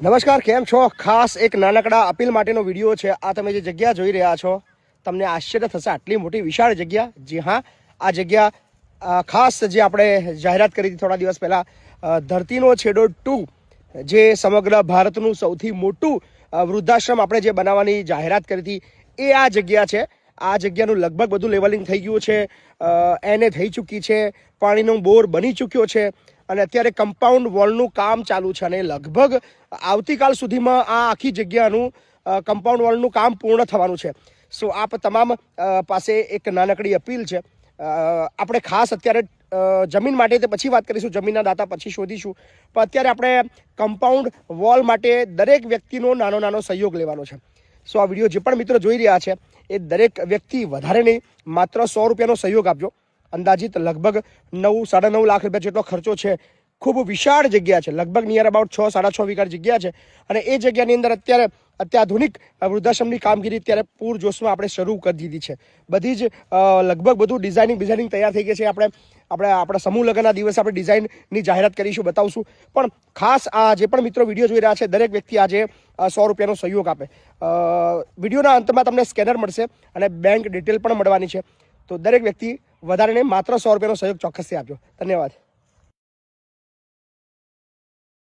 નમસ્કાર, કેમ છો? ખાસ એક નાનકડા અપીલ માટેનો વીડિયો છે. આ તમે જે જગ્યા જોઈ રહ્યા છો, તમને આશ્ચર્ય થશે. આટલી મોટી વિશાળ જગ્યા. જી હા, આ જગ્યા ખાસ જે આપણે જાહેરાત કરી હતી થોડા દિવસ પહેલાં ધરતીનો છેડો ટુ, જે સમગ્ર ભારતનું સૌથી મોટું વૃદ્ધાશ્રમ આપણે જે બનાવવાની જાહેરાત કરી હતી, એ આ જગ્યા છે. આ જગ્યાનું લગભગ બધું લેવલિંગ થઈ ગયું છે. એને થઈ ચૂકી છે. પાણીનો બોર બની ચૂક્યો છે. અને અત્યારે કમ્પાઉન્ડ વોલનું કામ ચાલુ છે અને લગભગ આવતીકાલ સુધીમાં આ આખી જગ્યાનું કમ્પાઉન્ડ વોલનું કામ પૂર્ણ થવાનું છે. સો આપ તમામ પાસે એક નાનકડી અપીલ છે. આપણે ખાસ અત્યારે જમીન માટે તે પછી વાત કરીશું, જમીનના દાતા પછી શોધીશું. પણ અત્યારે આપણે કમ્પાઉન્ડ વોલ માટે દરેક વ્યક્તિનો નાનો નાનો સહયોગ લેવાનો છે. સો આ વીડિયો જે પણ મિત્રો જોઈ રહ્યા છે, એ દરેક વ્યક્તિ વધારે નહીં, માત્ર સો રૂપિયાનો સહયોગ આપજો. અંદાજિત લગભગ નવ, સાડા નવ લાખ રૂપિયા જેટલો ખર્ચો છે. ખૂબ વિશાળ જગ્યા છે. લગભગ નિયર અબાઉટ છ, સાડા છ વીઘા જગ્યા છે. અને એ જગ્યાની અંદર અત્યારે અત્યાધુનિક વૃદ્ધાશ્રમની કામગીરી અત્યારે પૂરજોશમાં આપણે શરૂ કરી દીધી છે. બધી જ લગભગ બધું ડિઝાઇનિંગ ડિઝાઇનિંગ તૈયાર થઈ ગઈ છે. આપણે આપણે, આપણા સમૂહ લગ્નના દિવસે આપણે ડિઝાઇનની જાહેરાત કરીશું, બતાવશું. પણ ખાસ આ જે પણ મિત્રો વીડિયો જોઈ રહ્યા છે, દરેક વ્યક્તિ આજે સો રૂપિયાનો સહયોગ આપે. વિડીયોના અંતમાં તમને સ્કેનર મળશે અને બેંક ડિટેલ પણ મળવાની છે. તો દરેક વ્યક્તિ વધારે નહીં માત્ર સો રૂપિયાનો સહયોગ ચોક્કસથી આપજો. ધન્યવાદ.